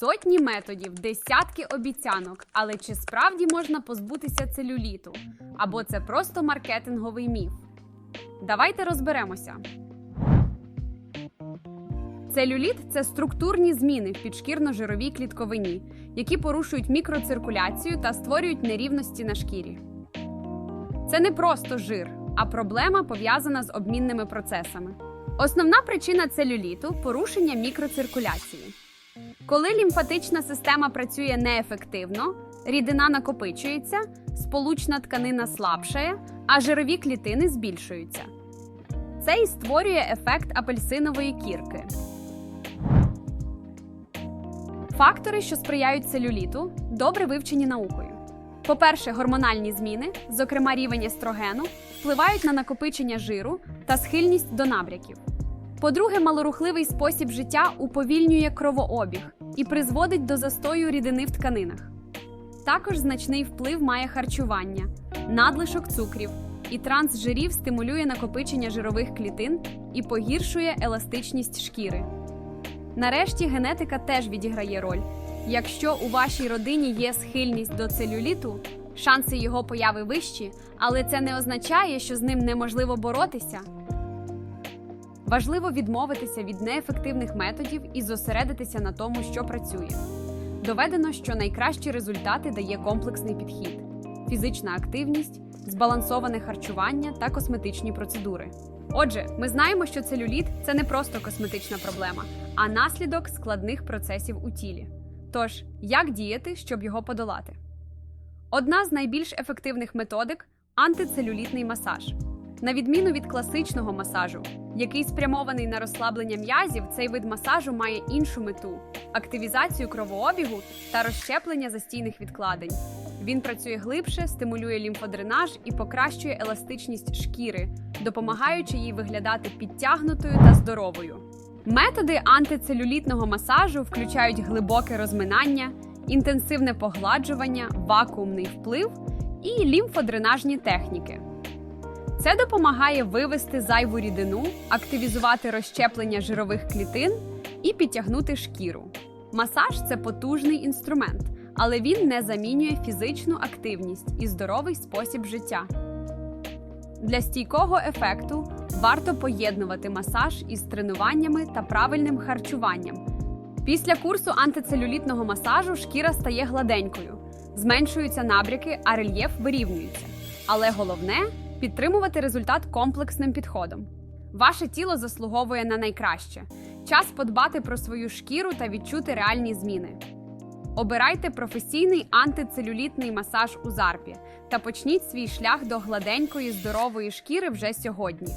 Сотні методів, десятки обіцянок. Але чи справді можна позбутися целюліту? Або це просто маркетинговий міф? Давайте розберемося. Целюліт це структурні зміни в підшкірно-жировій клітковині, які порушують мікроциркуляцію та створюють нерівності на шкірі. Це не просто жир, а проблема пов'язана з обмінними процесами. Основна причина целюліту порушення мікроциркуляції. Коли лімфатична система працює неефективно, рідина накопичується, сполучна тканина слабшає, а жирові клітини збільшуються. Це і створює ефект апельсинової кірки. Фактори, що сприяють целюліту, добре вивчені наукою. По-перше, гормональні зміни, зокрема рівень естрогену, впливають на накопичення жиру та схильність до набряків. По-друге, малорухливий спосіб життя уповільнює кровообіг і призводить до застою рідини в тканинах. Також значний вплив має харчування, надлишок цукрів і трансжирів стимулює накопичення жирових клітин і погіршує еластичність шкіри. Нарешті генетика теж відіграє роль. Якщо у вашій родині є схильність до целюліту, шанси його появи вищі, але це не означає, що з ним неможливо боротися. Важливо відмовитися від неефективних методів і зосередитися на тому, що працює. Доведено, що найкращі результати дає комплексний підхід: фізична активність, збалансоване харчування та косметичні процедури. Отже, ми знаємо, що целюліт це не просто косметична проблема, а наслідок складних процесів у тілі. Тож, як діяти, щоб його подолати? Одна з найбільш ефективних методик антицелюлітний масаж. На відміну від класичного масажу, який спрямований на розслаблення м'язів, цей вид масажу має іншу мету активізацію кровообігу та розщеплення застійних відкладень. Він працює глибше, стимулює лімфодренаж і покращує еластичність шкіри, допомагаючи їй виглядати підтягнутою та здоровою. Методи антицелюлітного масажу включають глибоке розминання, інтенсивне погладжування, вакуумний вплив і лімфодренажні техніки. Це допомагає вивести зайву рідину, активізувати розщеплення жирових клітин і підтягнути шкіру. Масаж це потужний інструмент, але він не замінює фізичну активність і здоровий спосіб життя. Для стійкого ефекту варто поєднувати масаж із тренуваннями та правильним харчуванням. Після курсу антицелюлітного масажу шкіра стає гладенькою, зменшуються набряки, а рельєф вирівнюється. Але головне підтримувати результат комплексним підходом. Ваше тіло заслуговує на найкраще. Час подбати про свою шкіру та відчути реальні зміни. Обирайте професійний антицелюлітний масаж у зарпі та почніть свій шлях до гладенької здорової шкіри вже сьогодні.